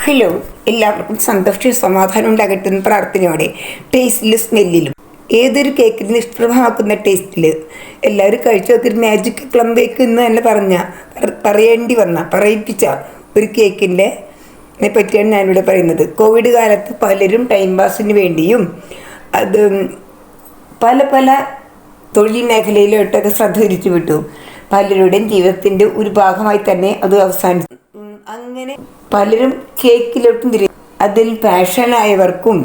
Hello എല്ലാവർക്കും സന്തോഷവും സമാധാനം ഉണ്ടാകട്ടെ എന്ന് പ്രാർത്ഥനയോടെ ടേസ്റ്റിലും സ്മെല്ലിലും ഏതൊരു കേക്കിന് നിഷ്പ്രഭമാക്കുന്ന ടേസ്റ്റിൽ എല്ലാവരും കഴിച്ചു നോക്കി മാജിക് പ്ലം കേക്ക് എന്ന് തന്നെ പറഞ്ഞ പറ- പറയേണ്ടി വന്ന പറയിപ്പിച്ച ഒരു കേക്കിന്റെ പറ്റിയാണ് ഞാനിവിടെ പറയുന്നത്. കോവിഡ് കാലത്ത് പലരും ടൈം പാസിന് വേണ്ടിയും അത് പല പല തൊഴിൽ മേഖലയിലോട്ടൊക്കെ ശ്രദ്ധ തിരിച്ചു വിട്ടു. പലരുടെയും ജീവിതത്തിന്റെ ഒരു ഭാഗമായി തന്നെ അത് അവസാനിച്ചു. അങ്ങനെ പലരും കേക്കിലോട്ടും തിരി അതിൽ പാഷനായവർക്കും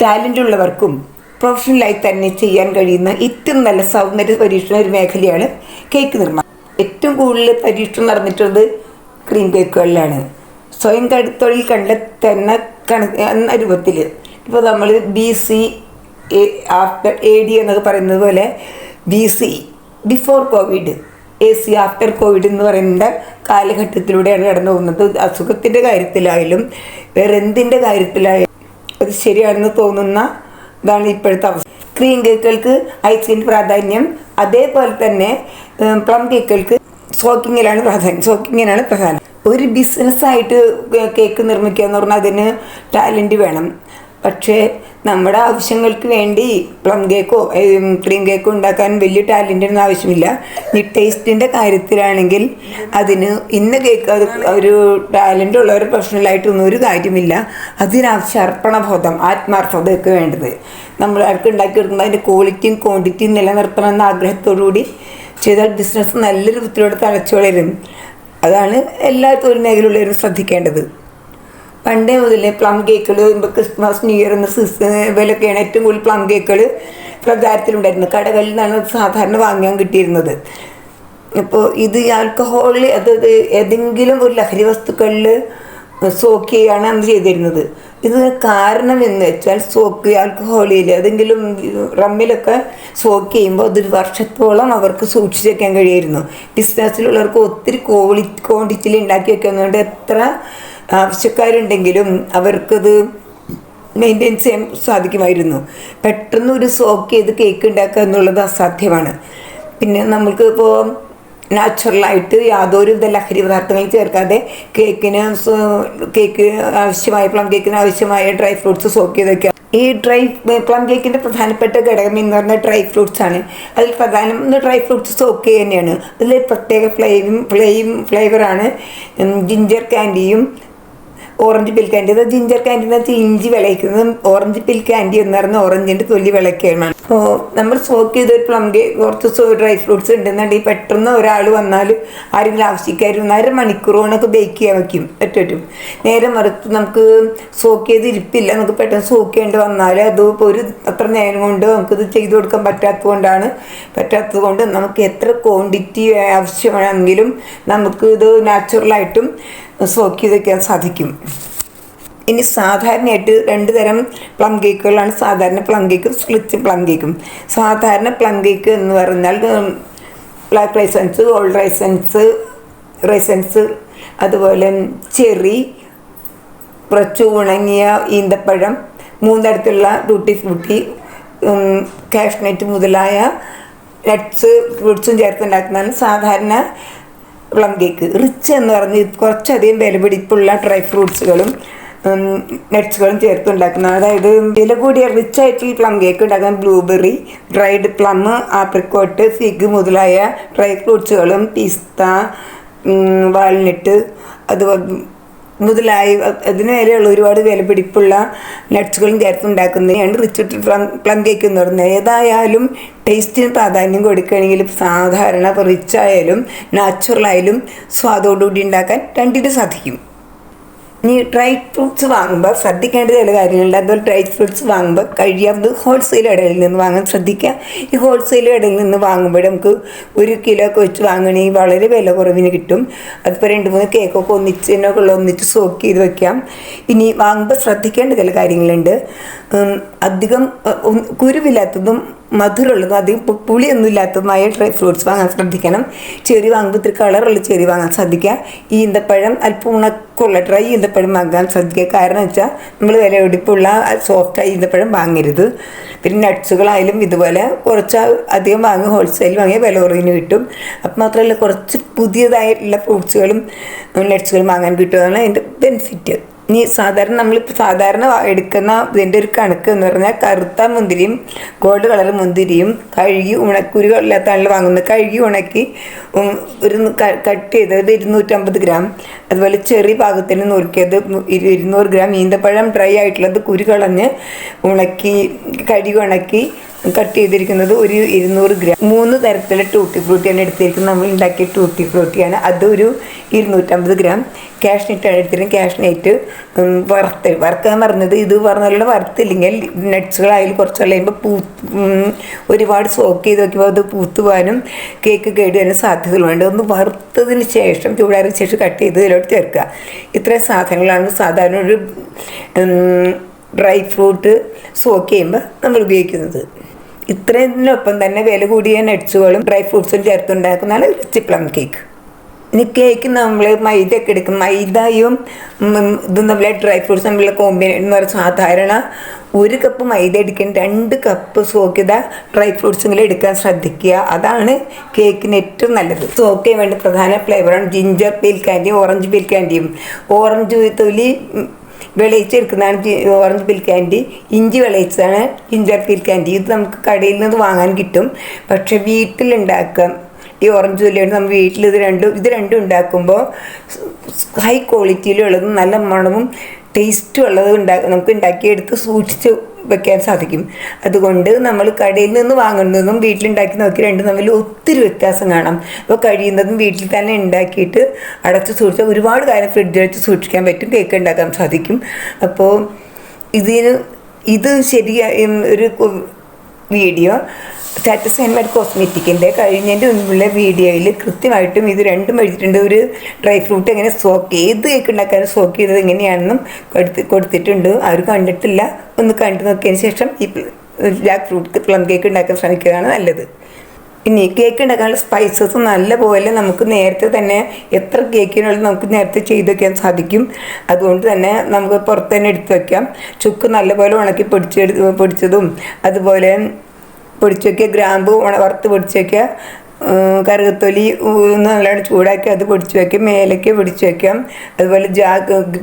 ടാലന്റ് ഉള്ളവർക്കും പ്രൊഫഷണലായി തന്നെ ചെയ്യാൻ കഴിയുന്ന ഏറ്റവും നല്ല സൗന്ദര്യ പരീക്ഷണ ഒരു മേഖലയാണ് കേക്ക് നിർമ്മാണം. ഏറ്റവും കൂടുതൽ പരീക്ഷണം നടന്നിട്ടുള്ളത് ക്രീം കേക്കുകളിലാണ് സ്വയം കടുത്തൊഴിൽ കണ്ട കണ്ടെത്തുന്ന കണ എന്ന രൂപത്തിൽ ഇപ്പോൾ നമ്മൾ B C after A D എന്നൊക്കെ പറയുന്നത് പോലെ B C before Covid A C after Covid എന്ന് പറയുന്ന കാലഘട്ടത്തിലൂടെയാണ് കടന്നു പോകുന്നത്. അസുഖത്തിന്റെ കാര്യത്തിലായാലും വേറെ എന്തിന്റെ കാര്യത്തിലായാലും അത് ശരിയാണെന്ന് തോന്നുന്ന ഇതാണ് ഇപ്പോഴത്തെ അവസ്ഥ. ക്രീം കേക്കുകൾക്ക് ഐസിന്റെ പ്രാധാന്യം. അതേപോലെ തന്നെ പ്ലം കേക്കുകൾക്ക് സോക്കിങ്ങിലാണ് പ്രാധാന്യം. സോക്കിങ്ങിനാണ് പ്രധാനം. ഒരു ബിസിനസ്സായിട്ട് കേക്ക് നിർമ്മിക്കുക എന്ന് പറഞ്ഞാൽ അതിന് ടാലന്റ് വേണം. പക്ഷേ നമ്മുടെ ആവശ്യങ്ങൾക്ക് വേണ്ടി പ്ലം കേക്കോ ക്രീം കേക്കോ ഉണ്ടാക്കാൻ വലിയ ടാലന്റ് ഒന്നും ആവശ്യമില്ല. ഈ ടേസ്റ്റിന്റെ കാര്യത്തിലാണെങ്കിൽ അതിന് ഇന്ന കേക്ക് അത് ഒരു ടാലന്റ് ഉള്ള ഒരു പ്രൊഫഷണലായിട്ടൊന്നും ഒരു കാര്യമില്ല. അതിനാവശ്യം അർപ്പണബോധം ആത്മാർത്ഥതയൊക്കെ വേണ്ടത്. നമ്മൾ ആൾക്ക് ഉണ്ടാക്കി കൊടുക്കുമ്പോൾ അതിന്റെ ക്വാളിറ്റിയും ക്വാണ്ടിറ്റിയും നിലനിർത്തണമെന്ന ആഗ്രഹത്തോടുകൂടി ചെയ്താൽ ബിസിനസ് നല്ലൊരു രൂപത്തിലൂടെ തഴച്ചു വളരും. അതാണ് എല്ലാ തൊഴിൽ മേഖലയുള്ളവരും ശ്രദ്ധിക്കേണ്ടത്. പണ്ടേ മുതലേ പ്ലം കേക്കുകൾ ഇപ്പോൾ ക്രിസ്മസ് ന്യൂ ഇയർ എന്ന സീസൺ ഇവയിലൊക്കെയാണ് ഏറ്റവും കൂടുതൽ പ്ലം കേക്കുകൾ പ്രചാരത്തിലുണ്ടായിരുന്നത്. കടകളിൽ നിന്നാണ് സാധാരണ വാങ്ങാൻ കിട്ടിയിരുന്നത്. അപ്പോൾ ഇത് ആൽക്കഹോളിൽ അതായത് ഏതെങ്കിലും ഒരു ലഹരി വസ്തുക്കളിൽ സോക്ക് ചെയ്യുകയാണ് അന്ന് ചെയ്തിരുന്നത്. ഇത് കാരണം എന്ന് വെച്ചാൽ സോക്ക് ആൽക്കഹോളിൽ ഏതെങ്കിലും റമ്മിലൊക്കെ സോക്ക് ചെയ്യുമ്പോൾ അതൊരു വർഷത്തോളം അവർക്ക് സൂക്ഷിച്ച് വെക്കാൻ കഴിയുമായിരുന്നു ബിസിനസ്സിലുള്ളവർക്ക് ഒത്തിരി ക്വാളി ക്വാണ്ടിറ്റിയിൽ ഉണ്ടാക്കി വെക്കുന്നതുകൊണ്ട് എത്ര ആവശ്യക്കാരുണ്ടെങ്കിലും അവർക്കത് മെയിന്റെയിൻ ചെയ്യാൻ സാധിക്കുമായിരുന്നു. പെട്ടെന്ന് ഒരു സോക്ക് ചെയ്ത് കേക്ക് ഉണ്ടാക്കുക എന്നുള്ളത് അസാധ്യമാണ്. പിന്നെ നമുക്ക് ഇപ്പോൾ നാച്ചുറലായിട്ട് യാതൊരു വിധ ലഹരി പദാർത്ഥങ്ങളും ചേർക്കാതെ കേക്കിന് കേക്ക് ആവശ്യമായ പ്ലം കേക്കിന് ആവശ്യമായ ഡ്രൈ ഫ്രൂട്ട്സ് സോക്ക് ചെയ്ത് വയ്ക്കുക ഈ ഡ്രൈ പ്ലം കേക്കിന്റെ പ്രധാനപ്പെട്ട ഘടകം എന്ന് പറഞ്ഞാൽ ഡ്രൈ ഫ്രൂട്ട്സ് ആണ്. അതിൽ പ്രധാനം ഡ്രൈ ഫ്രൂട്ട്സ് സോക്ക് തന്നെയാണ്. അതിൽ പ്രത്യേക ഫ്ലേവും ഫ്ലേയും ഫ്ലേവറാണ് ജിഞ്ചർ കാൻഡിയും ഓറഞ്ച് പിൽ കാൻഡി അത് ജിഞ്ചർ കാൻഡി എന്ന് വെച്ചാൽ ഇഞ്ചി വിളയിക്കുന്നത് ഓറഞ്ച് പിൽ കാൻഡി എന്ന് പറഞ്ഞ ഓറഞ്ചിന്റെ തൊലി വിളക്കുകയാണ് അപ്പോൾ നമ്മൾ സോക്ക് ചെയ്ത ഒരു പ്ലം കേക്ക് കുറച്ച് ഡ്രൈ ഫ്രൂട്ട്സ് ഉണ്ടെന്നുണ്ടെങ്കിൽ പെട്ടെന്ന് ഒരാൾ വന്നാൽ ആരെങ്കിലും ആവശ്യക്കാരും അര മണിക്കൂർ കൊണ്ടൊക്കെ ബേക്ക് ചെയ്യാൻ വയ്ക്കും പറ്റും നേരെ മറുത്ത് നമുക്ക് സോക്ക് ചെയ്ത് ഇരിപ്പില്ല. നമുക്ക് പെട്ടെന്ന് സോക്ക് ചെയ്യേണ്ടി വന്നാൽ അത് ഒരു അത്ര നേരം കൊണ്ട് നമുക്കിത് ചെയ്തു കൊടുക്കാൻ പറ്റാത്തത് കൊണ്ടാണ്. പറ്റാത്തത് കൊണ്ട് നമുക്ക് എത്ര ക്വാണ്ടിറ്റി ആവശ്യമാണെങ്കിലും നമുക്ക് ഇത് നാച്ചുറലായിട്ടും സോക്ക് വയ്ക്കാൻ സാധിക്കും. ഇനി സാധാരണയായിട്ട് രണ്ട് തരം പ്ലം കേക്കുകളാണ്. സാധാരണ പ്ലം കേക്കും സ്പ്ലിറ്റ് പ്ലം കേക്കും. സാധാരണ പ്ലം കേക്ക് എന്ന് പറഞ്ഞാൽ ബ്ലാക്ക് റൈസൻസ് ഗോൾഡ് റൈസൻസ് റൈസൻസ് അതുപോലെ ചെറി കുറച്ച് ഉണങ്ങിയ ഈന്തപ്പഴം മൂന്നിടത്തുള്ള ടൂട്ടി ഫ്രൂട്ടി കാഷ്നറ്റ് മുതലായ നട്ട്സ് ഫ്രൂട്ട്സും ചേർത്തുണ്ടാക്കുന്നതാണ് സാധാരണ പ്ലം കേക്ക് റിച്ച് എന്ന് പറഞ്ഞ് കുറച്ചധികം വിലപിടിപ്പുള്ള ഡ്രൈ ഫ്രൂട്ട്സുകളും നട്ട്സുകളും ചേർത്തുണ്ടാക്കുന്ന. അതായത് വില കൂടിയ റിച്ച് ആയിട്ടുള്ള പ്ലം കേക്ക് ഉണ്ടാക്കുന്ന blueberry dried plum apricot fig മുതലായ ഡ്രൈ ഫ്രൂട്ട്സുകളും പിസ്ത വാൾനട്ട് അതുപോലെ മുതലായ അതിന് വിലയുള്ള ഒരുപാട് വില പിടിപ്പുള്ള നട്ട്സുകളും ചേർത്തുണ്ടാക്കുന്നതിനെയാണ് റിച്ച് പ്ലം കേക്ക് എന്ന് പറയുന്നത് ഏതായാലും ടേസ്റ്റിന് പ്രാധാന്യം കൊടുക്കുകയാണെങ്കിൽ സാധാരണ ഇപ്പോൾ റിച്ചായാലും നാച്ചുറലായാലും സ്വാദോടുകൂടി ഉണ്ടാക്കാൻ രണ്ടിനും സാധിക്കും. ഇനി ഡ്രൈ ഫ്രൂട്ട്സ് വാങ്ങുമ്പോൾ ശ്രദ്ധിക്കേണ്ട ചില കാര്യങ്ങളുണ്ട്. അതുപോലെ ഡ്രൈ ഫ്രൂട്ട്സ് വാങ്ങുമ്പോൾ കഴിയാവുന്നത് ഹോൾസെയിൽ ഇടയിൽ നിന്ന് വാങ്ങാൻ ശ്രദ്ധിക്കുക. ഈ ഹോൾസെയിൽ ഇടയിൽ നിന്ന് വാങ്ങുമ്പോൾ നമുക്ക് ഒരു കിലോ ഒക്കെ വെച്ച് വാങ്ങണമെങ്കിൽ വളരെ വില കുറവിന് കിട്ടും. അതിപ്പോൾ രണ്ട് മൂന്ന് കേക്കൊക്കെ ഒന്നിച്ചതിനൊക്കെ ഉള്ള ഒന്നിച്ച് സോക്ക് ചെയ്ത് വെക്കാം. ഇനി വാങ്ങുമ്പോൾ ശ്രദ്ധിക്കേണ്ട ചില കാര്യങ്ങളുണ്ട്. അധികം കുരുവില്ലാത്തതും മധുരമുള്ളതും. അധികം പുളിയൊന്നും ഇല്ലാത്തതുമായ ഡ്രൈ ഫ്രൂട്ട്സ് വാങ്ങാൻ ശ്രദ്ധിക്കണം. ചെറി വാങ്ങുമ്പോൾ ഇത്തിരി കളറുള്ള ചെറി വാങ്ങാൻ ശ്രദ്ധിക്കുക. ഈന്തപ്പഴം അല്പം ഉണക്കുള്ള ഡ്രൈ ഈന്തപ്പഴം വാങ്ങാൻ ശ്രദ്ധിക്കുക. കാരണം വെച്ചാൽ നമ്മൾ വില പിടിപ്പുള്ള സോഫ്റ്റായ ഈന്തപ്പഴം വാങ്ങരുത്. പിന്നെ നട്ട്സുകളായാലും ഇതുപോലെ കുറച്ച് അധികം വാങ്ങി ഹോൾസെയിൽ വാങ്ങിയാൽ വില കുറവിന് കിട്ടും. അപ്പം മാത്രമല്ല കുറച്ച് പുതിയതായിട്ടുള്ള ഫ്രൂട്ട്സുകളും നട്ട്സുകളും വാങ്ങാൻ കിട്ടുമെന്നാണ് അതിന്റെ ബെനിഫിറ്റ് ഇനി സാധാരണ നമ്മളിപ്പോൾ സാധാരണ എടുക്കുന്ന ഇതിന്റെ ഒരു കണക്ക് എന്ന് പറഞ്ഞാൽ കറുത്ത മുന്തിരിയും ഗോൾഡ് കളർ മുന്തിരിയും കഴുകി ഉണക്കുരുകളില്ലാത്താണല്ലോ വാങ്ങുന്നത്. കഴുകി ഉണക്കി ഒരു കട്ട് ചെയ്തത് ഇരുന്നൂറ്റമ്പത് ഗ്രാം. അതുപോലെ ചെറിയ പാകത്തിന് നുറുക്കിയത് ഇരു- ഇരുന്നൂറ് ഗ്രാം. ഈന്തപ്പഴം ഡ്രൈ ആയിട്ടുള്ളത് കുരു കളഞ്ഞ് ഉണക്കി കഴുകി ഉണക്കി കട്ട് ചെയ്തിരിക്കുന്നത് ഒരു ഇരുന്നൂറ് ഗ്രാം. മൂന്ന് തരത്തിലുള്ള ടൂട്ടി ഫ്രൂട്ടിയാണ് എടുത്തിരിക്കുന്നത്. നമ്മൾ ഉണ്ടാക്കിയ ടൂട്ടി ഫ്രൂട്ടിയാണ് അതൊരു ഇരുന്നൂറ്റമ്പത് ഗ്രാം. കാഷ്നറ്റാണ് എടുത്തിരിക്കുന്നത് കാഷ്നറ്റ് വറുത്ത്. വറുക്കാൻ പറഞ്ഞത് ഇത് പറഞ്ഞുള്ള വറുത്തില്ലെങ്കിൽ നട്ട്സുകളായാലും കുറച്ച് കഴിയുമ്പോൾ പൂ ഒരുപാട് സോക്ക് ചെയ്ത് നോക്കിയപ്പോൾ അത് പൂത്ത് പോകാനും കേക്ക് കേടുവാനും സാധ്യതകളുണ്ട് ഒന്ന് വറുത്തതിന് ശേഷം ചൂടാറിന് ശേഷം കട്ട് ചെയ്ത് ഇതിലോട്ട് ചേർക്കുക. ഇത്രയും സാധനങ്ങളാണ്. സാധാരണ ഒരു ഡ്രൈ ഫ്രൂട്ട് സോക്ക് ചെയ്യുമ്പോൾ നമ്മൾ ഉപയോഗിക്കുന്നത്. ഇത്രയൊപ്പം തന്നെ വില കൂടിയ നട്ട്സുകളും ഡ്രൈ ഫ്രൂട്ട്സും ചേർത്തുണ്ടാക്കുന്നതാണ് റിച്ച് പ്ലം കേക്ക് ഇനി കേക്ക് നമ്മൾ മൈദ ഒക്കെ എടുക്കും. മൈദയും ഇതും തമ്മിലെ ഡ്രൈ ഫ്രൂട്ട്സ് തമ്മിലുള്ള കോമ്പിനേഷൻ എന്ന് പറഞ്ഞാൽ സാധാരണ ഒരു കപ്പ് മൈദ എടുക്കാൻ രണ്ട് കപ്പ് സോക്കിത ഡ്രൈ ഫ്രൂട്ട്സെങ്കിലും എടുക്കാൻ ശ്രദ്ധിക്കുക. അതാണ് കേക്കിന് ഏറ്റവും നല്ലത്. സോക്കിയ വേണ്ട പ്രധാന ഫ്ലേവറാണ് ജിഞ്ചർ പീൽ ഓറഞ്ച് പീൽ കാൻഡിയും ഓറഞ്ച് തൊലി വിളയിച്ചെടുക്കുന്നതാണ് ഓറഞ്ച് പിൽ ക്യാൻഡി ഇഞ്ചി വിളയിച്ചതാണ് ജിഞ്ചർ പിൽ ക്യാൻഡി ഇത് നമുക്ക് കടയിൽ നിന്ന് വാങ്ങാൻ കിട്ടും. പക്ഷെ വീട്ടിലുണ്ടാക്കാം ഈ ഓറഞ്ച് തൊലിയാണ് നമ്മൾ വീട്ടിൽ ഇത് രണ്ടും ഇത് രണ്ടും ഉണ്ടാക്കുമ്പോൾ ഹൈ ക്വാളിറ്റിയിലുള്ളതും നല്ല മണവും ടേസ്റ്റും ഉള്ളത് ഉണ്ടാ നമുക്ക് ഉണ്ടാക്കിയെടുത്ത് സൂക്ഷിച്ച് വെക്കാൻ സാധിക്കും. അതുകൊണ്ട് നമ്മൾ കടയിൽ നിന്ന് വാങ്ങുന്നതും വീട്ടിലുണ്ടാക്കി നോക്കി രണ്ടും തമ്മിൽ ഒത്തിരി വ്യത്യാസം കാണാം. അപ്പോൾ കഴിയുന്നതും വീട്ടിൽ തന്നെ ഉണ്ടാക്കിയിട്ട് അടച്ച് സൂക്ഷിച്ചാൽ ഒരുപാട് കാലം ഫ്രിഡ്ജിൽ വെച്ച് സൂക്ഷിക്കാൻ പറ്റും കേക്ക് ഉണ്ടാക്കാൻ സാധിക്കും. അപ്പോൾ ഇതിന് ഇത് ശരിയായ ഒരു കു- വീഡിയോ ഹാൻഡ്മേഡ് കോസ്മെറ്റിക്കിന്റെ കഴിഞ്ഞതിന്റെ മുൻപുള്ള വീഡിയോയിൽ കൃത്യമായിട്ടും ഇത് രണ്ടും എഴുതിയിട്ടുണ്ട് ഒരു ഡ്രൈ ഫ്രൂട്ട് എങ്ങനെ സോക്ക് ഏത് കേക്ക് ഉണ്ടാക്കാൻ സോക്ക് ചെയ്തത് എങ്ങനെയാണെന്നും കൊടുത്ത് കൊടുത്തിട്ടുണ്ട്. അവർ കണ്ടിട്ടില്ല. ഒന്ന് കണ്ടു നോക്കിയതിന് ശേഷം ഈ ബ്ലാക്ക് ഫ്രൂട്ട് പ്ലം കേക്ക് ഉണ്ടാക്കാൻ ശ്രമിക്കുന്നതാണ് നല്ലത്. ഇനി കേക്ക് ഉണ്ടാക്കാനുള്ള സ്പൈസസ് നല്ലപോലെ നമുക്ക് നേരത്തെ തന്നെ എത്ര കേക്കിനുള്ളത് നമുക്ക് നേരത്തെ ചെയ്ത് വയ്ക്കാൻ സാധിക്കും. അതുകൊണ്ട് തന്നെ നമുക്ക് പുറത്ത് തന്നെ എടുത്ത് വയ്ക്കാം ചുക്ക് നല്ലപോലെ ഉണക്കി പൊടിച്ചെടു പൊടിച്ചതും അതുപോലെ പൊടിച്ച് വെക്കുക ഗ്രാമ്പു വറുത്ത് പൊടിച്ച് വെക്കുക കറുകത്തൊലി നല്ലോണം ചൂടാക്കി അത് പൊടിച്ച് വയ്ക്കും മേലേക്ക് പൊടിച്ച് വെക്കാം. അതുപോലെ ജാ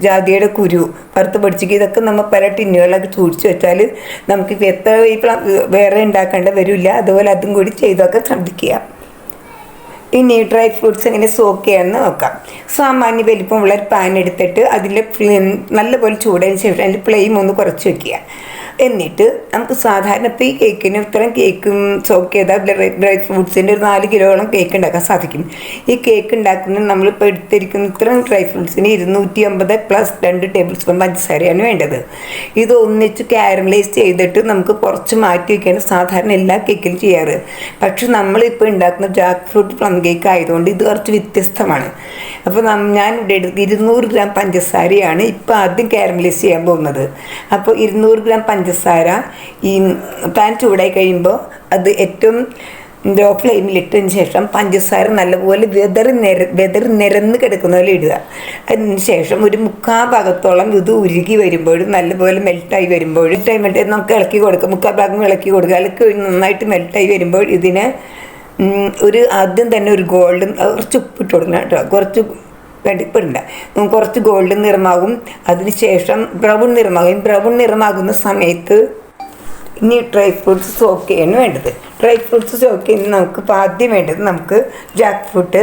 ജാതിയുടെ കുരു വറുത്ത് പൊടിച്ചിട്ട് ഇതൊക്കെ നമ്മൾ പല ടിന്നുകളിലൊക്കെ സൂക്ഷിച്ച് വെച്ചാൽ നമുക്ക് എത്ര വേറെ ഉണ്ടാക്കേണ്ട വരില്ല. അതുപോലെ അതും കൂടി ചെയ്തൊക്കെ ശ്രദ്ധിക്കുക. ഇനി ഡ്രൈ ഫ്രൂട്ട്സ് എങ്ങനെ സോക്ക് ചെയ്യാമെന്ന് നോക്കാം. സാമാന്യ വലിപ്പമുള്ള ഒരു പാൻ എടുത്തിട്ട് അതിൽ നല്ലപോലെ ചൂടതിന് ശേഷം അതിന്റെ ഫ്ലെയിം ഒന്ന് കുറച്ച് വെക്കുക. എന്നിട്ട് നമുക്ക് സാധാരണ ഇപ്പോൾ ഈ കേക്കിന് ഇത്രയും കേക്കും ചോക്ക് ചെയ്താൽ ഡ്രൈ ഫ്രൂട്ട്സിന്റെ ഒരു നാല് കിലോളം കേക്ക് ഉണ്ടാക്കാൻ സാധിക്കും. ഈ കേക്ക് ഉണ്ടാക്കുന്ന നമ്മളിപ്പോൾ എടുത്തിരിക്കുന്ന ഇത്രയും ഡ്രൈ ഫ്രൂട്ട്സിന് ഇരുന്നൂറ്റി അമ്പത് പ്ലസ് രണ്ട് ടേബിൾ സ്പൂൺ പഞ്ചസാരയാണ് വേണ്ടത്. ഇത് ഒന്നിച്ച് കാരമലൈസ് ചെയ്തിട്ട് നമുക്ക് കുറച്ച് മാറ്റി വയ്ക്കാണ് സാധാരണ എല്ലാ കേക്കിലും ചെയ്യാറ്. പക്ഷെ നമ്മളിപ്പോൾ ഉണ്ടാക്കുന്ന ജാക്ക് ഫ്രൂട്ട് പ്ലം കേക്ക് ആയതുകൊണ്ട് ഇത് കുറച്ച് വ്യത്യസ്തമാണ്. അപ്പോൾ ഞാൻ ഇരുന്നൂറ് ഗ്രാം പഞ്ചസാരയാണ് ഇപ്പോൾ ആദ്യം കാരമലൈസ് ചെയ്യാൻ പോകുന്നത്. അപ്പോൾ ഇരുന്നൂറ് ഗ്രാം ഈ പാൻ ചൂടായി കഴിയുമ്പോൾ അത് ഏറ്റവും ലോ ഫ്ലെയിമിൽ ഇട്ടതിന് ശേഷം പഞ്ചസാര നല്ലപോലെ വെതറി നിര വെതറി നിരന്ന് കിടക്കുന്ന പോലെ ഇടുക. അതിന് ശേഷം ഒരു മുക്കാ ഭാഗത്തോളം ഇത് ഉരുകി വരുമ്പോഴും നല്ലപോലെ മെൽട്ടായി വരുമ്പോഴും ടൈം നമുക്ക് ഇളക്കി കൊടുക്കുക മുക്കാ ഭാഗം ഇളക്കി കൊടുക്കുക. ഇളക്കി നന്നായിട്ട് മെൽട്ടായി വരുമ്പോൾ ഇതിന് ഒരു ആദ്യം തന്നെ ഒരു ഗോൾഡൻ കുറച്ച് ഉപ്പിട്ട് കൊടുക്കണം കേട്ടോ. കുറച്ച് കടിപ്പിടണ്ട. കുറച്ച് ഗോൾഡ് നിറമാകും. അതിനുശേഷം ബ്രൗൺ നിറമാകും. ബ്രൗൺ നിറമാകുന്ന സമയത്ത് ഇനി ഡ്രൈ ഫ്രൂട്ട്സ് സോക്ക് ചെയ്യാണ് വേണ്ടത്. ഡ്രൈ ഫ്രൂട്ട്സ് സോക്ക് ചെയ്യുന്ന നമുക്ക് ആദ്യം വേണ്ടത് നമുക്ക് ജാക്ക് ഫ്രൂട്ട്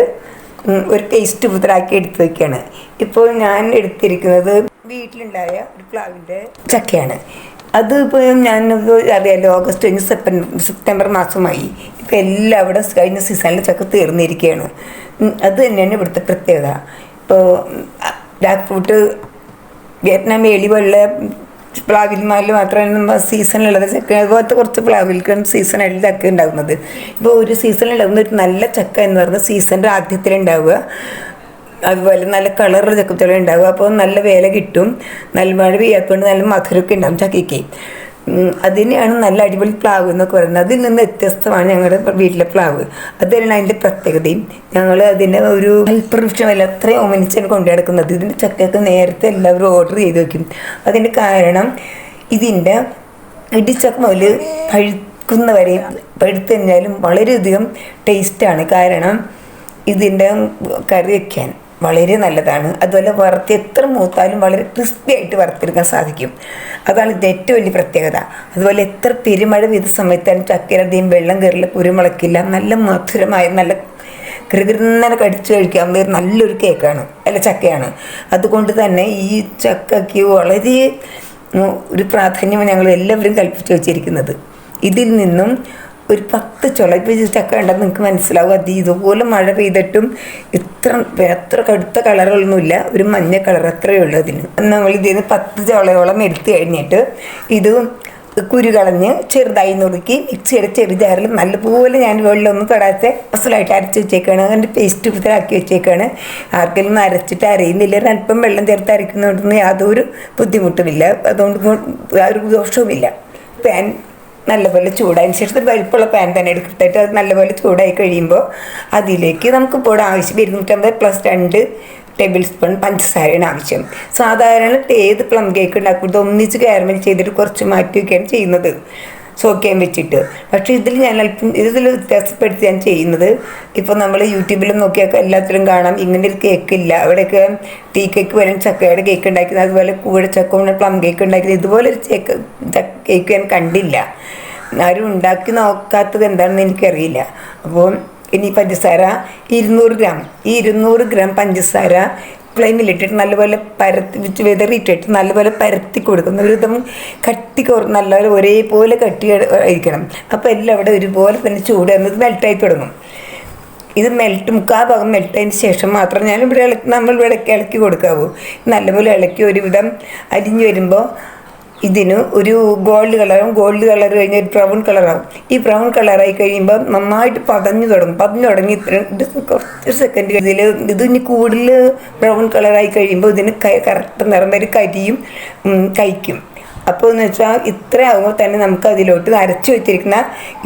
ഒരു പേസ്റ്റ് പുതറാക്കി എടുത്ത് വയ്ക്കുകയാണ് ഇപ്പോൾ ഞാൻ എടുത്തിരിക്കുന്നത് വീട്ടിലുണ്ടായ ഒരു പ്ലാവിന്റെ ചക്കയാണ്. അത് ഇപ്പോൾ ഞാൻ അറിയാമല്ലോ ഓഗസ്റ്റ് കഴിഞ്ഞ് സെപ്റ്റംബർ സെപ്റ്റംബർ മാസമായി. ഇപ്പോൾ എല്ലാവിടെ കഴിഞ്ഞ സീസണിൽ ചക്ക തീർന്നിരിക്കുകയാണ്. അത് തന്നെയാണ് ഇവിടുത്തെ പ്രത്യേകത. ഇപ്പോൾ ഡാക്ക് ഫ്രൂട്ട് വിയറ്റ്നാം വേളി പോലുള്ള പ്ലാവിൽമാരിൽ മാത്രമാണ് സീസണിലുള്ളത് ചക്ക അതുപോലത്തെ കുറച്ച് പ്ലാവിൽക്കാണ് സീസണായിട്ട് ചക്ക ഉണ്ടാകുന്നത്. ഇപ്പോൾ ഒരു സീസണിൽ ഉണ്ടാകുന്ന ഒരു നല്ല ചക്ക എന്ന് പറയുന്നത് സീസണിന്റെ ആദ്യത്തിലുണ്ടാവുക അതുപോലെ നല്ല കളറുള്ള ചക്കത്തോളം ഉണ്ടാവുക. അപ്പോൾ നല്ല വില കിട്ടും. നല്ല മഴ പെയ്യാത്തതുകൊണ്ട് നല്ല മധുരമൊക്കെ ഉണ്ടാകും ചക്കയ്ക്ക്. അതിനെയാണ് നല്ല അടിപൊളി പ്ലാവ് എന്നൊക്കെ പറയുന്നത്. അതിൽ നിന്ന് വ്യത്യസ്തമാണ് ഞങ്ങളുടെ വീട്ടിലെ പ്ലാവ്. അത് തന്നെയാണ് അതിന്റെ പ്രത്യേകതയും. ഞങ്ങൾ അതിന്റെ ഒരു അല്പവൃക്ഷമല്ല അത്രയും ഒമനിച്ചാണ് കൊണ്ടു നടക്കുന്നത്. ഇതിന്റെ ചക്കയൊക്കെ നേരത്തെ എല്ലാവരും ഓർഡർ ചെയ്ത് വെക്കും. അതിന്റെ കാരണം ഇതിന്റെ ഇടിച്ചക്ക മുതൽ പഴുക്കുന്നവരെ പഴുത്ത് കഴിഞ്ഞാലും വളരെയധികം ടേസ്റ്റാണ് കാരണം ഇതിന്റെ കറി വയ്ക്കാൻ വളരെ നല്ലതാണ്. അതുപോലെ വറുത്ത് എത്ര മൂത്താലും വളരെ ക്രിസ്പി ആയിട്ട് വറുത്തെടുക്കാൻ സാധിക്കും. അതാണ് ഇതിന്റെ ഏറ്റവും വലിയ പ്രത്യേകത. അതുപോലെ എത്ര പെരുമഴ പെയ്ത സമയത്താണ് ചക്കരധികം വെള്ളം കയറില്ല കുരുമുളക്കില്ല നല്ല മധുരമായ നല്ല കൃകൃന്നനെ കടിച്ചു കഴിക്കാൻ വേറെ നല്ലൊരു കേക്കാണ് അല്ല ചക്കയാണ്. അതുകൊണ്ട് തന്നെ ഈ ചക്കയ്ക്ക് വളരെ ഒരു പ്രാധാന്യം ഞങ്ങൾ എല്ലാവരും കൽപ്പിച്ചു വെച്ചിരിക്കുന്നത്. ഇതിൽ നിന്നും ഒരു പത്ത് ചുള ഇപ്പോൾ ചക്ക ഉണ്ടെന്ന് നിങ്ങൾക്ക് മനസ്സിലാവും. അത് ഇതുപോലെ മഴ പെയ്തിട്ടും ഇത്ര എത്ര കടുത്ത കളറൊന്നുമില്ല ഒരു മഞ്ഞ കളർ അത്രയേ ഉള്ളൂ അതിന്. നമ്മൾ ഇതിൽ നിന്ന് പത്ത് ചോളയോളം എടുത്തു കഴിഞ്ഞിട്ട് ഇത് കുരു കളഞ്ഞ് ചെറുതായി നുറുക്കി മിക്സിയുടെ ചെറു ജാറിൽ നല്ലപോലെ ഞാൻ വെള്ളമൊന്നും തൊടാത്ത അസലായിട്ട് അരച്ച് വെച്ചേക്കാണ്. അതിന്റെ പേസ്റ്റ് രൂപത്തിലാക്കി വെച്ചേക്കാണ്. ആർക്കെങ്കിലും അരച്ചിട്ട് അറിയുന്നില്ല അല്പം വെള്ളം ചേർത്ത് അരയ്ക്കുന്നതുകൊണ്ടൊന്നും യാതൊരു ബുദ്ധിമുട്ടുമില്ല. അതുകൊണ്ട് ഒരു ദോഷവുമില്ല. പാൻ നല്ലപോലെ ചൂടായതിന് ശേഷം ഒരു വലിപ്പമുള്ള പാൻ തന്നെ എടുത്തിട്ട് അത് നല്ലപോലെ ചൂടായി കഴിയുമ്പോൾ അതിലേക്ക് നമുക്ക് ഇപ്പോൾ ആവശ്യം ഇരുന്നൂറ്റമ്പത് പ്ലസ് രണ്ട് ടേബിൾ സ്പൂൺ പഞ്ചസാരയാണ് ആവശ്യം. സാധാരണ ഏത് പ്ലം കേക്ക് ഉണ്ടാക്കിയിട്ട് ഒന്നിച്ച് കാരമൽ ചെയ്തിട്ട് കുറച്ച് മാറ്റി വയ്ക്കുകയാണ് ചെയ്യുന്നത്. സോക്കാൻ വെച്ചിട്ട്. പക്ഷേ ഇതിൽ ഞാൻ അല്പം ഇതിൽ വ്യത്യാസപ്പെടുത്തി ഞാൻ ചെയ്യുന്നത് ഇപ്പോൾ നമ്മൾ യൂട്യൂബിലും നോക്കിയൊക്കെ എല്ലാത്തിലും കാണാം. ഇങ്ങനെ ഒരു കേക്ക് ഇല്ല അവിടെയൊക്കെ ടീ കേക്ക് വരും ചക്കയുടെ കേക്ക് ഉണ്ടാക്കുന്നത് അതുപോലെ കൂടെ ചക്ക പ്ലം കേക്ക് ഉണ്ടാക്കുന്നത് ഇതുപോലെ ഒരു കേക്ക് കേക്ക് ഞാൻ കണ്ടില്ല. ആരും ഉണ്ടാക്കി നോക്കാത്തത് എന്താണെന്ന് എനിക്കറിയില്ല. അപ്പോൾ ഇനി പഞ്ചസാര ഇരുന്നൂറ് ഗ്രാം. ഈ ഇരുന്നൂറ് ഗ്രാം പഞ്ചസാര ഫ്ലെയിമിലിട്ടിട്ട് നല്ലപോലെ പരത്തി വെച്ച് വിതറിയിട്ടിട്ട് നല്ലപോലെ പരത്തി കൊടുക്കുന്ന. ഒരു വിധം കട്ടി കുറ നല്ലപോലെ ഒരേപോലെ കട്ടി ഇരിക്കണം അപ്പോൾ എല്ലാം അവിടെ ഒരുപോലെ തന്നെ ചൂട് എന്നത് മെൽട്ടായി തുടങ്ങും. ഇത് മെൽറ്റ് മുക്കാ ഭാഗം മെൽട്ടതിന് ശേഷം മാത്രം ഞാൻ ഇളക്കി നമ്മൾ ഇവിടെ ഇളക്കി കൊടുക്കാവൂ. നല്ലപോലെ ഇളക്കി ഒരുവിധം അരിഞ്ഞു വരുമ്പോൾ ഇതിന് ഒരു ഗോൾഡ് കളറും ഗോൾഡ് കളർ കഴിഞ്ഞ് ഒരു ബ്രൗൺ കളറാവും ഈ ബ്രൗൺ കളറായി കഴിയുമ്പോൾ നന്നായിട്ട് പതഞ്ഞു തുടങ്ങും. പതഞ്ഞു തുടങ്ങി കുറച്ച് സെക്കൻഡ് ഇതിൽ ഇത് ഇനി കൂടുതൽ ബ്രൗൺ കളറായി കഴിയുമ്പോൾ ഇതിന് കറക്റ്റ് നിറം വരെ കരിയും കഴിക്കും. അപ്പോൾ എന്ന് വെച്ചാൽ ഇത്ര ആകുമ്പോൾ തന്നെ നമുക്ക് അതിലോട്ട് അരച്ചു വെച്ചിരിക്കുന്ന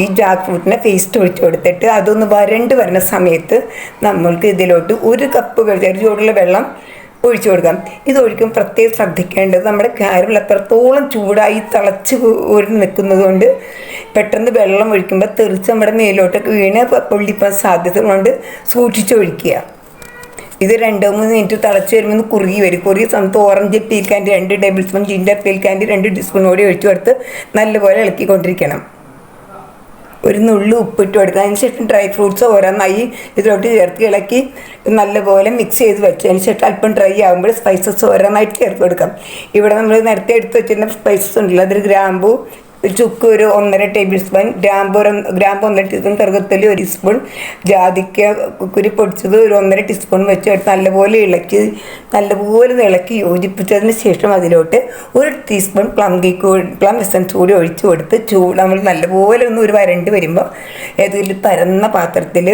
ഈ ജാക്ക് ഫ്രൂട്ടിനെ പേസ്റ്റ് ഒഴിച്ചു കൊടുത്തിട്ട് അതൊന്ന് വരണ്ട് വരുന്ന സമയത്ത് നമ്മൾക്ക് ഇതിലോട്ട് ഒരു കപ്പ് ഒരു ചൂടുള്ള വെള്ളം ഒഴിച്ചു കൊടുക്കാം. ഇത് ഒഴിക്കും പ്രത്യേകം ശ്രദ്ധിക്കേണ്ടത് നമ്മുടെ കാരമൽ എത്രത്തോളം ചൂടായി തിളച്ച് ഒരു നിൽക്കുന്നത് കൊണ്ട് പെട്ടെന്ന് വെള്ളം ഒഴിക്കുമ്പോൾ തെറിച്ച് നമ്മുടെ മേലോട്ടൊക്കെ വീണ് പൊള്ളിപ്പാൻ സാധ്യത കൊണ്ട് സൂക്ഷിച്ചൊഴിക്കുക. ഇത് രണ്ടോ മൂന്ന് മിനിറ്റ് തിളച്ച് വരുമ്പോൾ കുറുകി വരും. കുറുകിയ സമയത്ത് ഓറഞ്ച് പീൽക്കാന്റെ രണ്ട് ടേബിൾ സ്പൂൺ ജിന്റെ പീൽക്കാന്റെ രണ്ട് ടീസ്പൂൺ കൂടി ഒഴിച്ചു കൊടുത്ത് നല്ലപോലെ ഇളക്കിക്കൊണ്ടിരിക്കണം. ഒരു നുള്ളു ഉപ്പിട്ട് കൊടുക്കുക. അതിന് ശേഷം ഡ്രൈ ഫ്രൂട്ട്സ് ഓരോന്നായി ഇതിലോട്ട് ചേർത്ത് ഇളക്കി നല്ലപോലെ മിക്സ് ചെയ്ത് വെച്ചതിന് ശേഷം അല്പം ഡ്രൈ ആകുമ്പോൾ സ്പൈസസ് ഓരോന്നായിട്ട് ചേർത്ത് കൊടുക്കാം. ഇവിടെ നമ്മൾ നേരത്തെ എടുത്ത് വെച്ചിരുന്ന സ്പൈസസ് ഉണ്ടല്ലോ. അതിൽ ഗ്രാമ്പു ചുക്ക് ഒരു ഒന്നര ടേബിൾ സ്പൂൺ ഗ്രാമ്പ് ഒരു ഗ്രാമ്പ് ഒന്നര ടീസ്പൂൺ കറുകത്തല്ലി ഒരു സ്പൂൺ ജാതിക്ക കുക്കുരി പൊടിച്ചത് ഒരു ഒന്നര ടീസ്പൂൺ വെച്ച് നല്ലപോലെ ഇളക്കി നല്ലപോലെ ഇളക്കി യോജിപ്പിച്ചതിന് ശേഷം അതിലോട്ട് ഒരു teaspoon plum cake plum essence കൂടി ഒഴിച്ചു കൊടുത്ത് ചൂട് നമ്മൾ നല്ലപോലെ ഒന്ന് ഒരു വരണ്ട് വരുമ്പോൾ ഏതെങ്കിലും പരന്ന പാത്രത്തിൽ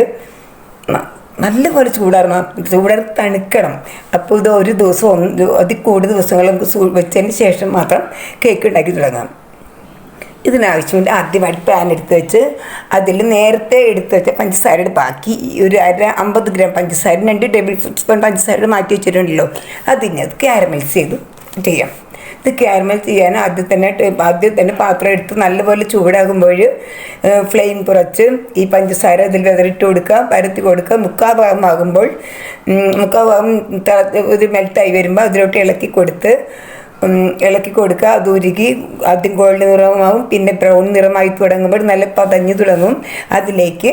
നല്ലപോലെ ചൂടാറണം ചൂടാറി തണുക്കണം. അപ്പോൾ ഇത് ഒരു ദിവസം അതിൽ കൂടുതൽ ദിവസങ്ങൾ നമുക്ക് വെച്ചതിന് ശേഷം മാത്രം കേക്ക് ഉണ്ടാക്കി തുടങ്ങാം. ഇതിനാവശ്യമില്ല ആദ്യമായിട്ട് പാൻ എടുത്ത് വെച്ച് അതിൽ നേരത്തെ എടുത്ത് വെച്ച പഞ്ചസാരയുടെ ബാക്കി ഒരു അര അമ്പത് ഗ്രാം പഞ്ചസാര രണ്ട് ടേബിൾ സ്പൂൺ പഞ്ചസാര മാറ്റി വെച്ചിട്ടുണ്ടല്ലോ. അതിനെ അത് ക്യാരമൽസ് ചെയ്ത്. ചെയ്യാം. ഇത് ക്യാരമൽ ചെയ്യാൻ ആദ്യം തന്നെ ആദ്യം തന്നെ പാത്രം എടുത്ത് നല്ലപോലെ ചൂടാകുമ്പോൾ ഫ്ലെയിം കുറച്ച് ഈ പഞ്ചസാര അതിൽ വിതറിട്ട് കൊടുക്കുക. പരത്തി കൊടുക്കുക. മുക്കാ ഭാഗമാകുമ്പോൾ മുക്കാ ഭാഗം ഇത് മെൽറ്റായി വരുമ്പോൾ അതിലോട്ട് ഇളക്കി കൊടുത്ത് ഇളക്കി കൊടുക്കുക. അത് ഉരുകി ആദ്യം ഗോൾഡ് നിറമാവും. പിന്നെ ബ്രൗൺ നിറമായി തുടങ്ങുമ്പോൾ നല്ല പതഞ്ഞു തുടങ്ങും. അതിലേക്ക്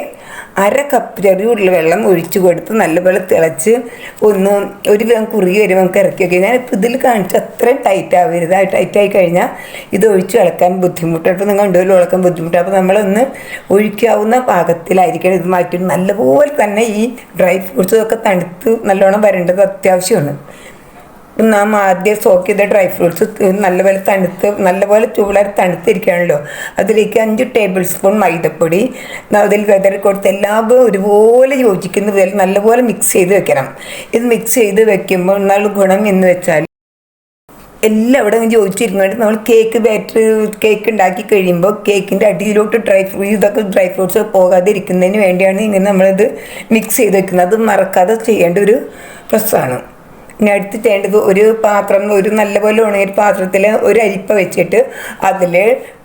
അര കപ്പ് ചെറിയുള്ള വെള്ളം ഒഴിച്ചു കൊടുത്ത് നല്ലപോലെ തിളച്ച് ഒന്ന് ഒരു വിധം കുറുകി വരുമ്പോൾ നമുക്ക് ഇറക്കി വയ്ക്കുക ഞാൻ ഇപ്പോൾ ഇതിൽ കാണിച്ച അത്രയും ടൈറ്റ് ആവരുത്. ആ ടൈറ്റ് ആയി കഴിഞ്ഞാൽ ഇത് ഒഴിച്ച് ഇളക്കാൻ ബുദ്ധിമുട്ടാണ് അപ്പോൾ നിങ്ങൾ ഉണ്ടല്ലോ ഇളക്കാൻ ബുദ്ധിമുട്ടാണ്. അപ്പോൾ നമ്മളൊന്ന് ഒഴിക്കാവുന്ന പാകത്തിലായിരിക്കണം. ഇത് മാറ്റി നല്ലപോലെ തന്നെ ഈ ഡ്രൈ ഫ്രൂട്ട്സ് ഒക്കെ തണുത്ത് നല്ലോണം വരേണ്ടത് അത്യാവശ്യമാണ്. നാം ആദ്യം സോക്ക് ചെയ്ത ഡ്രൈ ഫ്രൂട്ട്സ് നല്ലപോലെ തണുത്ത് നല്ലപോലെ ചൂടായി തണുത്തിരിക്കുകയാണല്ലോ. അതിലേക്ക് അഞ്ച് ടേബിൾ സ്പൂൺ മൈദപ്പൊടി. അതിൽ വെതറി കൊടുത്ത് എല്ലാവരും ഒരുപോലെ യോജിക്കുന്ന വിധത്തിൽ നല്ലപോലെ മിക്സ് ചെയ്ത് വെക്കണം. ഇത് മിക്സ് ചെയ്ത് വെക്കുമ്പോൾ നല്ല ഗുണം എന്ന് വെച്ചാൽ എല്ലാം അവിടെ യോജിച്ചിരിക്കുന്നുണ്ട്. നമ്മൾ കേക്ക് ബാറ്റർ കേക്ക് ഉണ്ടാക്കി കഴിയുമ്പോൾ കേക്കിന്റെ അടിയിലോട്ട് ഡ്രൈ ഫ്രൂട്ട് ഇതൊക്കെ ഡ്രൈ ഫ്രൂട്ട്സ് പോകാതിരിക്കുന്നതിന് വേണ്ടിയാണ് ഇങ്ങനെ നമ്മളിത് മിക്സ് ചെയ്ത് വെക്കുന്നത്. അത് മറക്കാതെ ചെയ്യേണ്ട ഒരു പ്രസ്സാണ് ഇനി അടുത്ത് ചെയ്യേണ്ടത് ഒരു പാത്രം ഒരു നല്ലപോലെ ഉണങ്ങിയ പാത്രത്തിൽ ഒരു അരിപ്പ വെച്ചിട്ട് അതിൽ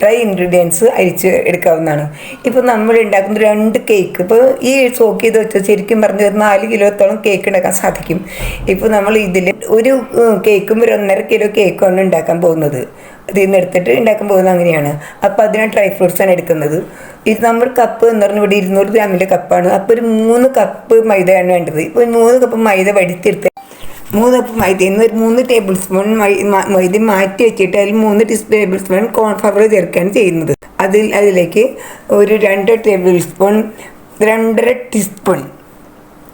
ഡ്രൈ ഇൻഗ്രീഡിയൻസ് അരിച്ച് എടുക്കാവുന്നതാണ്. ഇപ്പോൾ നമ്മൾ ഉണ്ടാക്കുന്ന രണ്ട് കേക്ക് ഇപ്പോൾ ഈ സോക്ക് ചെയ്ത് വെച്ചാൽ ശരിക്കും പറഞ്ഞ് ഒരു നാല് കിലോത്തോളം കേക്ക് ഉണ്ടാക്കാൻ സാധിക്കും? ഇപ്പോൾ നമ്മൾ ഇതിൽ ഒരു കേക്കും ഒരു ഒന്നര കിലോ കേക്കുമാണ് ഉണ്ടാക്കാൻ പോകുന്നത്. അതിൽ നിന്ന് എടുത്തിട്ട് ഉണ്ടാക്കാൻ പോകുന്നത് അങ്ങനെയാണ്. അപ്പോൾ അതിന് ഡ്രൈ ഫ്രൂട്ട്സ് ആണ് എടുക്കുന്നത്. ഇത് നമ്മൾ കപ്പ് എന്ന് പറഞ്ഞാൽ ഇവിടെ ഇരുന്നൂറ് ഗ്രാമിന്റെ കപ്പാണ് അപ്പോൾ ഒരു മൂന്ന് കപ്പ് മൈദയാണ് വേണ്ടത്. ഇപ്പോൾ മൂന്ന് കപ്പ് മൈദ വടിച്ചെടുത്ത് മൂന്ന് നിന്ന് ഒരു മൂന്ന് ടേബിൾ സ്പൂൺ മൈദ മാറ്റി വെച്ചിട്ട് അതിൽ മൂന്ന് ടേബിൾ സ്പൂൺ കോൺഫ്ലവർ ചേർക്കുകയാണ് ചെയ്യുന്നത്. അതിൽ അതിലേക്ക് ഒരു രണ്ട് ടേബിൾ സ്പൂൺ രണ്ടര ടീസ്പൂൺ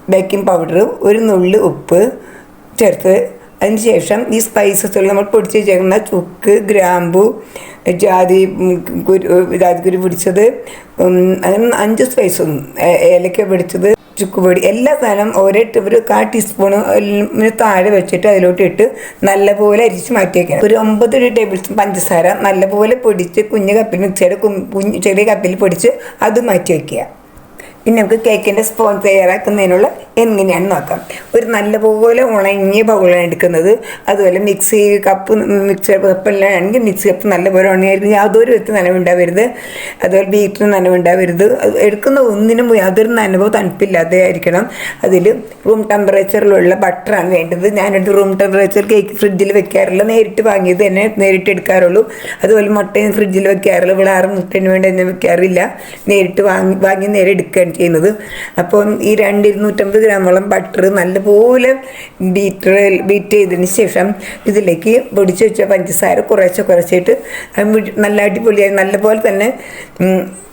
ബേക്കിംഗ് പൗഡർ ഒരു നുള്ളി ഉപ്പ് ചേർത്ത് അതിനുശേഷം ഈ സ്പൈസസുകൾ നമ്മൾ പൊടിച്ച് ചേർക്കുന്ന ചുക്ക് ഗ്രാമ്പു ജാതി കുരു ജാതിക്കുരു പിടിച്ചത് അഞ്ച് സ്പൈസും ഏലക്ക പിടിച്ചത് ചുക്കുപൊടി എല്ലാ സാധനം ഓരോ ടി- ഒരു കാ ടീസ്പൂൺ താഴെ വെച്ചിട്ട് അതിലോട്ട് ഇട്ട് നല്ലപോലെ അരിച്ച് മാറ്റി വയ്ക്കണം ഒരു ഒമ്പത് ടേബിൾ സ്പൂൺ പഞ്ചസാര നല്ലപോലെ പൊടിച്ച് കുഞ്ഞു കപ്പിൽ മിക്സിയുടെ കുഞ്ഞു ചെറിയ കപ്പിൽ പൊടിച്ച് അത് മാറ്റി വയ്ക്കുക പിന്നെ നമുക്ക് കേക്കിന്റെ സ്പോൺ തയ്യാറാക്കുന്നതിനുള്ള എങ്ങനെയാണെന്ന് നോക്കാം ഒരു നല്ലപോലെ ഉണങ്ങിയ ബൗളാണ് എടുക്കുന്നത്. അതുപോലെ മിക്സി കപ്പ് മിക്സർ കപ്പെല്ലാം ആണെങ്കിൽ മിക്സി കപ്പ് നല്ലപോലെ ഉണങ്ങിയായിരിക്കും യാതൊരു വിധത്തിൽ നനവുണ്ടാവരുത്. അതുപോലെ ബീറ്റർ നനവുണ്ടാവരുത്. എടുക്കുന്ന ഒന്നിനും യാതൊരു നനവോ തണുപ്പില്ലാതെ ആയിരിക്കണം. അതിൽ റൂം ടെമ്പറേച്ചറിലുള്ള ബട്ടറാണ് വേണ്ടത്. ഞാനൊരു റൂം ടെമ്പറേച്ചർ കേക്ക് ഫ്രിഡ്ജിൽ വെക്കാറില്ല. നേരിട്ട് വാങ്ങിയത് തന്നെ നേരിട്ട് എടുക്കാറുള്ളൂ. അതുപോലെ മുട്ടയും ഫ്രിഡ്ജിൽ വെക്കാറില്ല. ഇവിടെ ആറ് മുട്ടന് വേണ്ടി തന്നെ വെക്കാറില്ല. നേരിട്ട് വാങ്ങി വാങ്ങി നേരെ എടുക്കുകയാണ് ചെയ്യുന്നത്. അപ്പം ഈ രണ്ട് ഇരുന്നൂറ്റമ്പത് ഗ്രാമോളം ബട്ടർ നല്ലപോലെ ബീറ്റർ ബീറ്റ് ചെയ്തതിന് ശേഷം ഇതിലേക്ക് പൊടിച്ച് വെച്ച പഞ്ചസാര കുറേശ്ശെ കുറച്ചിട്ട് നല്ല അടിപൊളിയായി നല്ലപോലെ തന്നെ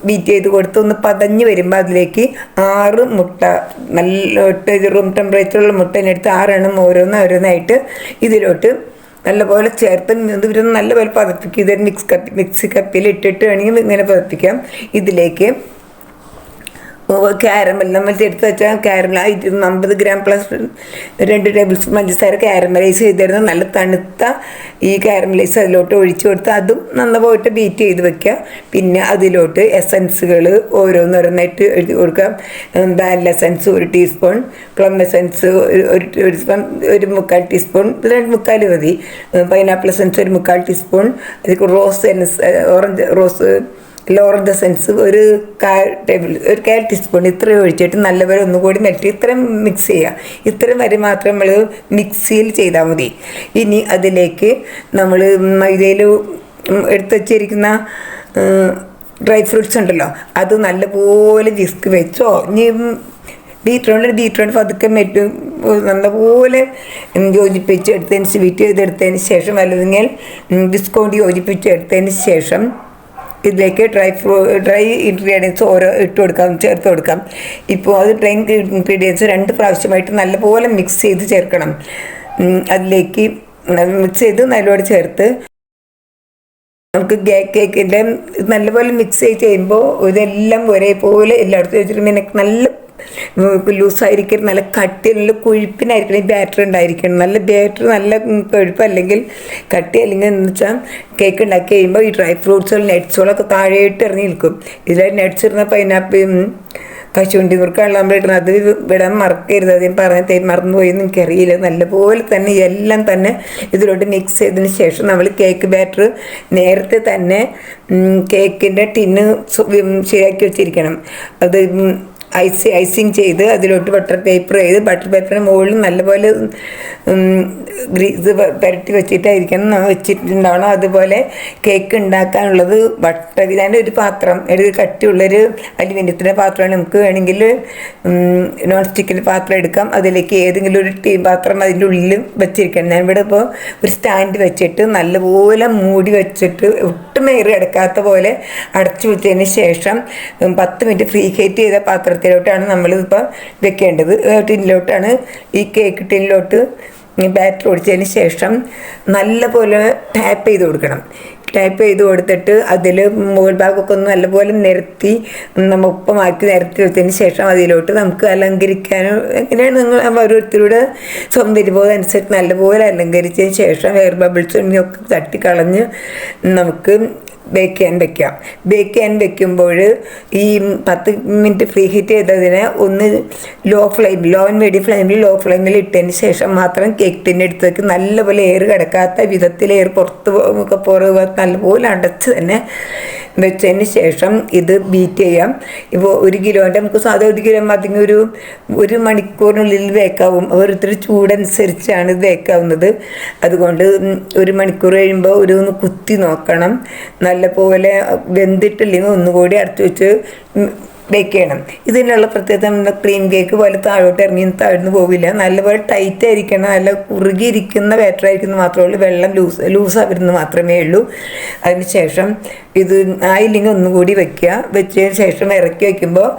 ബീറ്റ് ചെയ്ത് കൊടുത്ത് ഒന്ന് പതഞ്ഞ് വരുമ്പോൾ അതിലേക്ക് ആറ് മുട്ട നല്ല റൂം ടെമ്പറേച്ചറുള്ള മുട്ടനെടുത്ത് ആറെണ്ണം ഓരോന്ന് ഓരോന്നായിട്ട് ഇതിലോട്ട് നല്ലപോലെ ചേർത്ത് ഇവരൊന്ന് നല്ലപോലെ പതപ്പിക്കുക ഇതൊരു മിക്സ് കപ്പ് മിക്സി കപ്പിൽ ഇട്ടിട്ട് വേണമെങ്കിൽ ഇങ്ങനെ പതപ്പിക്കാം. ഇതിലേക്ക് കാരമൽ മറ്റേ എടുത്ത് വെച്ചാൽ കാരമൽ ആ ഇരുന്ന് അമ്പത് ഗ്രാം പ്ലസ് രണ്ട് ടേബിൾ സ്പൂൺ പഞ്ചസാര ക്യാരമലൈസ് ചെയ്തിരുന്ന. നല്ല തണുത്ത ഈ ക്യാരമലൈസ് അതിലോട്ട് ഒഴിച്ചു കൊടുത്ത് അതും നന്നപോയിട്ട് ബീറ്റ് ചെയ്ത് വെക്കുക. പിന്നെ അതിലോട്ട് എസൻസുകൾ ഓരോന്നോരോന്നായിട്ട് എഴുതി കൊടുക്കാം വാനില എസൻസ് ഒരു ടീസ്പൂൺ പ്ലം എസൻസ് ഒരു ഒരു- സ്പൂൺ ഒരു മുക്കാൽ ടീസ്പൂൺ രണ്ട് മുക്കാൽ മതി. പൈനാപ്പിൾ എസൻസ് ഒരു മുക്കാൽ teaspoon rose essence orange rose orange essence ഒരു കാ ടേബിൾ ഒരു കാൽ ടീസ്പൂൺ ഇത്രയും ഒഴിച്ചിട്ട് നല്ലപോലെ ഒന്നുകൂടി മെൽറ്റ് ഇത്രയും മിക്സ് ചെയ്യുക. ഇത്രയും വരെ മാത്രം നമ്മൾ മിക്സിയിൽ ചെയ്താൽ മതി. ഇനി അതിലേക്ക് നമ്മൾ മൈദയിൽ എടുത്തു വച്ചിരിക്കുന്ന ഡ്രൈ ഫ്രൂട്ട്സ് ഉണ്ടല്ലോ അത് നല്ലപോലെ വിസ്ക് വെച്ചോ ഇനി ബീറ്റ്റൂണ്ട് ബീറ്റ്റൂണ്ട് പതുക്കെ മെറ്റ് നല്ലപോലെ യോജിപ്പിച്ച് എടുത്തതിന് സ്വീറ്റ് ചെയ്തെടുത്തതിന് ശേഷം അല്ലെങ്കിൽ ബിസ്കൗണ്ട് യോജിപ്പിച്ച് എടുത്തതിന് ശേഷം ഇതിലേക്ക് ഡ്രൈ ഫ്രൂ ഡ്രൈ ഇൻഗ്രീഡിയൻസ് ഓരോ ഇട്ട് കൊടുക്കാം ചേർത്ത് കൊടുക്കാം. ഇപ്പോൾ അത് ഡ്രൈ ഇൻഗ്രീഡിയൻസ് രണ്ട് പ്രാവശ്യമായിട്ട് നല്ലപോലെ മിക്സ് ചെയ്ത് ചേർക്കണം. അതിലേക്ക് മിക്സ് ചെയ്ത് നല്ലപോലെ ചേർത്ത് നമുക്ക് കേക്കിന്റെ നല്ലപോലെ മിക്സ് ചെയ്ത് ചെയ്യുമ്പോൾ ഇതെല്ലാം ഒരേപോലെ എല്ലായിടത്തും വെച്ചിട്ട് പിന്നെ നല്ല ലൂസായിരിക്കണം നല്ല കട്ടി നല്ല കൊഴുപ്പിനായിരിക്കണം ഈ ബാറ്റർ ഉണ്ടായിരിക്കണം. നല്ല ബാറ്റർ നല്ല കൊഴുപ്പ് അല്ലെങ്കിൽ കട്ടി അല്ലെങ്കിൽ എന്ന് വെച്ചാൽ കേക്ക് ഉണ്ടാക്കി കഴിയുമ്പോൾ ഈ ഡ്രൈ ഫ്രൂട്ട്സുകൾ നട്ട്സുകളൊക്കെ താഴെയിട്ട് ഇറങ്ങി നിൽക്കും. ഇതിൽ നട്ട്സ് ഇടുന്ന പൈനാപ്പിൾ കശുവണ്ടി കുറുക്കാണ് നമ്മൾ ഇടുന്നത് അത് വിടാൻ മറക്കരുത്. അത് പറഞ്ഞ പറഞ്ഞ മറന്നുപോയി എന്ന് എനിക്കറിയില്ല. നല്ലപോലെ തന്നെ എല്ലാം തന്നെ ഇതിലോട്ട് മിക്സ് ചെയ്തതിന് ശേഷം നമ്മൾ കേക്ക് ബാറ്റർ നേരത്തെ തന്നെ കേക്കിന്റെ ടിന്ന് ശരിയാക്കി വെച്ചിരിക്കണം. അത് ഐസ് ഐസിങ് ചെയ്ത് അതിലോട്ട് ബട്ടർ പേപ്പർ ചെയ്ത് ബട്ടർ പേപ്പറിന് മുകളിൽ നല്ലപോലെ ഗ്രീസ് പുരട്ടി വെച്ചിട്ടായിരിക്കണം വെച്ചിട്ടുണ്ടാവണം. അതുപോലെ കേക്ക് ഉണ്ടാക്കാനുള്ളത് ബട്ടർ ഇതിന്റെ ഒരു പാത്രം. ഒരു കട്ടിയുള്ളൊരു അലുമിനിയത്തിന്റെ പാത്രമാണ്. നമുക്ക് വേണമെങ്കിൽ നോൺ സ്റ്റിക്കിന്റെ പാത്രം എടുക്കാം. അതിലേക്ക് ഏതെങ്കിലും ഒരു ടീ പാത്രം അതിന്റെ ഉള്ളിൽ വെച്ചിരിക്കണം. ഞാൻ ഇവിടെ ഇപ്പോൾ ഒരു സ്റ്റാൻഡ് വെച്ചിട്ട് നല്ലപോലെ മൂടി വെച്ചിട്ട് ഒട്ടും ഏറി അടക്കാത്ത പോലെ അടച്ചു വെച്ചതിന് ശേഷം പത്ത് മിനിറ്റ് ഫ്രീ ഹീറ്റ് ചെയ്ത പാത്രത്തിലോട്ടാണ് നമ്മളിപ്പോൾ വെക്കേണ്ടത്. ടിന്നിലോട്ടാണ്. ഈ കേക്ക് ടിന്നിലോട്ട് ബാറ്റർ ഒടിച്ചതിന് ശേഷം നല്ലപോലെ ടാപ്പ് ചെയ്ത് കൊടുക്കണം. ടാപ്പ് ചെയ്ത് കൊടുത്തിട്ട് അതിൽ മുകൾ ഭാഗമൊക്കെ ഒന്ന് നല്ലപോലെ നിരത്തി നമ്മൾ ഉപ്പമാക്കി നിരത്തി വെച്ചതിന് ശേഷം അതിലോട്ട് നമുക്ക് അലങ്കരിക്കാനും എങ്ങനെയാണ് നിങ്ങൾ ഓരോരുത്തരുടെ സൗന്ദര്യബോധം അനുസരിച്ച് നല്ലപോലെ അലങ്കരിച്ചതിന് ശേഷം എയർ ബബിൾസ് ഒക്കെ തട്ടിക്കളഞ്ഞ് നമുക്ക് ബേക്ക് ചെയ്യാൻ വെക്കാം. ബേക്ക് ചെയ്യാൻ വെക്കുമ്പോൾ ഈ പത്ത് മിനിറ്റ് ഫ്രീ ഹീറ്റ് ചെയ്തതിന് ഒന്ന് low flame low and medium ഫ്ലെയിമിൽ ലോ ഫ്ലെയിമിൽ ഇട്ടതിന് ശേഷം മാത്രം കേക്ക് ടിന്റെ അടുത്ത് വെക്ക് നല്ലപോലെ എയർ കിടക്കാത്ത വിധത്തിൽ എയർ പുറത്ത് പുറത്ത് നല്ലപോലെ അടച്ച് തന്നെ വെച്ചതിന് ശേഷം ഇത് ബീറ്റ് ചെയ്യാം. ഇപ്പോൾ ഒരു കിലോന്റെ നമുക്ക് സാധാ ഒരു കിലോ അതിങ്ങനെ ഒരു ഒരു മണിക്കൂറിനുള്ളിൽ വേക്കാവും. ഓരോരുത്തർ ചൂടനുസരിച്ചാണ് ഇത് വേക്കാവുന്നത്. അതുകൊണ്ട് ഒരു മണിക്കൂർ കഴിയുമ്പോൾ ഒരു ഒന്ന് കുത്തി നോക്കണം. നല്ലപോലെ വെന്തിട്ടില്ലെങ്കിൽ ഒന്നുകൂടി അടച്ചു വെച്ച് ബേക്ക് ചെയ്യണം. ഇതിനുള്ള പ്രത്യേകത നമ്മുടെ ക്രീം കേക്ക് പോലെ താഴോട്ട് ഇറങ്ങി താഴ്ന്നു പോവില്ല. നല്ലപോലെ ടൈറ്റ് ആയിരിക്കണം. നല്ല കുറുകിയിരിക്കുന്ന ബാറ്റർ ആയിരിക്കുന്ന മാത്രമേ ഉള്ളൂ. വെള്ളം ലൂസ് ലൂസ് ആവരുന്നത് മാത്രമേ ഉള്ളൂ. അതിന് ശേഷം ഇത് ആയില്ലെങ്കിൽ ഒന്നുകൂടി വെക്കുക. വെച്ചതിന് ശേഷം ഇറക്കി വയ്ക്കുമ്പോൾ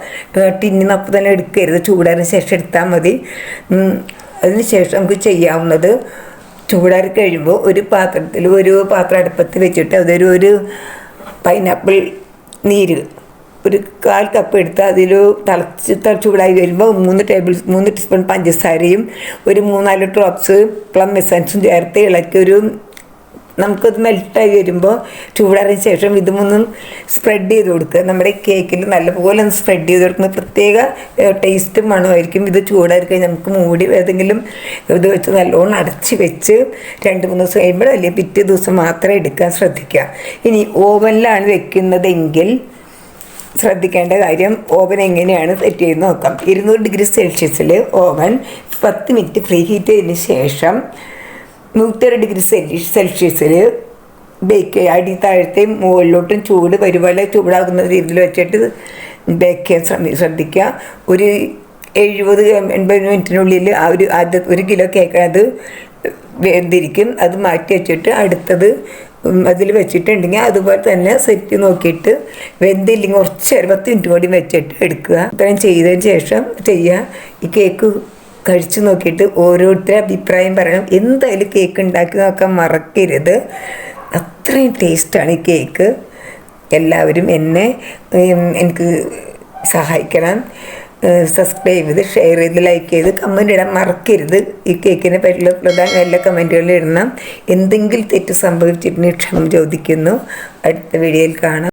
ടിന്നിന്ന് അപ്പം തന്നെ എടുക്കരുത്. ചൂടാറിന് ശേഷം എടുത്താൽ മതി. അതിന് ശേഷം നമുക്ക് ചെയ്യാവുന്നത് ചൂടാറി കഴിയുമ്പോൾ ഒരു പാത്രത്തിൽ ഒരു പാത്രം അടുപ്പത്ത് വെച്ചിട്ട് അതൊരു ഒരു പൈനാപ്പിൾ നീര് ഒരു കാൽ കപ്പ് എടുത്ത് അതിൽ തിളച്ച് തിളച്ചുകൂടായി ചൂടായി വരുമ്പോൾ മൂന്ന് ടേബിൾ മൂന്ന് ടീസ്പൂൺ പഞ്ചസാരയും ഒരു മൂന്നാൽ ഡ്രോപ്സ് പ്ലം എസൻസും ചേർത്ത് ഇളക്കി ഒരു നമുക്കത് മെൽറ്റായി വരുമ്പോൾ ചൂടാറിന് ശേഷം ഇത് മൂന്നും സ്പ്രെഡ് ചെയ്ത് കൊടുക്കുക. നമ്മുടെ കേക്കിൽ നല്ലപോലെ ഒന്ന് സ്പ്രെഡ് ചെയ്ത് കൊടുക്കുന്ന പ്രത്യേക ടേസ്റ്റ് മണമായിരിക്കും. ഇത് ചൂടാറി കഴിഞ്ഞാൽ നമുക്ക് മൂടി ഏതെങ്കിലും ഇത് വെച്ച് നല്ലോണം അടച്ച് വെച്ച് രണ്ട് മൂന്ന് ദിവസം കഴിയുമ്പോൾ അല്ലെങ്കിൽ പിറ്റേ ദിവസം മാത്രം എടുക്കാൻ ശ്രദ്ധിക്കുക. ഇനി ഓവനിലാണ് വെക്കുന്നതെങ്കിൽ ശ്രദ്ധിക്കേണ്ട കാര്യം ഓവൻ എങ്ങനെയാണ് സെറ്റ് ചെയ്ത് നോക്കാം. ഇരുന്നൂറ് ഡിഗ്രി സെൽഷ്യസിൽ ഓവൻ പത്ത് മിനിറ്റ് ഫ്രീ ഹീറ്റ് ചെയ്തതിന് ശേഷം നൂറ്റൊരു ഡിഗ്രി സെൽഷ്യ സെൽഷ്യസിൽ ബേക്ക് ചെയ്യുക അടി താഴത്തെ മുകളിലോട്ടും ചൂട് വരുപോലെ ചൂടാകുന്ന രീതിയിൽ വെച്ചിട്ട് ബേക്ക് ചെയ്യാൻ ശ്രമി ശ്രദ്ധിക്കുക. ഒരു എഴുപത് എൺപത് മിനിറ്റിനുള്ളിൽ ആ ഒരു ആദ്യ ഒരു കിലോ കേക്ക് അത് വേന്തിരിക്കും. അത് മാറ്റി വെച്ചിട്ട് അടുത്തത് അതിൽ വെച്ചിട്ടുണ്ടെങ്കിൽ അതുപോലെ തന്നെ സെറ്റ് നോക്കിയിട്ട് വെന്തില്ലെങ്കിൽ കുറച്ച് നേരം പത്ത് മിനിറ്റ് കൂടി വെച്ചിട്ട് എടുക്കുക. ഇത്രയും ചെയ്തതിന് ശേഷം ചെയ്യുക ഈ കേക്ക് കഴിച്ചു നോക്കിയിട്ട് ഓരോരുത്തരുടെ അഭിപ്രായം പറയണം. എന്തായാലും കേക്ക് ഉണ്ടാക്കി നോക്കാൻ മറക്കരുത്. അത്രയും ടേസ്റ്റാണ് ഈ കേക്ക് എല്ലാവരും എന്നെ എനിക്ക് സഹായിക്കണം. സബ്സ്ക്രൈബ് ചെയ്ത് ഷെയർ ചെയ്ത് ലൈക്ക് ചെയ്ത് കമന്റ് ഇടാൻ മറക്കരുത്. ഈ കേക്കിനെ പറ്റിയുള്ള പ്രധാന എല്ലാ കമന്റുകളും ഇടണം. എന്തെങ്കിലും തെറ്റ് സംഭവിച്ചിട്ടുണ്ടെങ്കിൽ ക്ഷമ ചോദിക്കുന്നു. അടുത്ത വീഡിയോയിൽ കാണാം.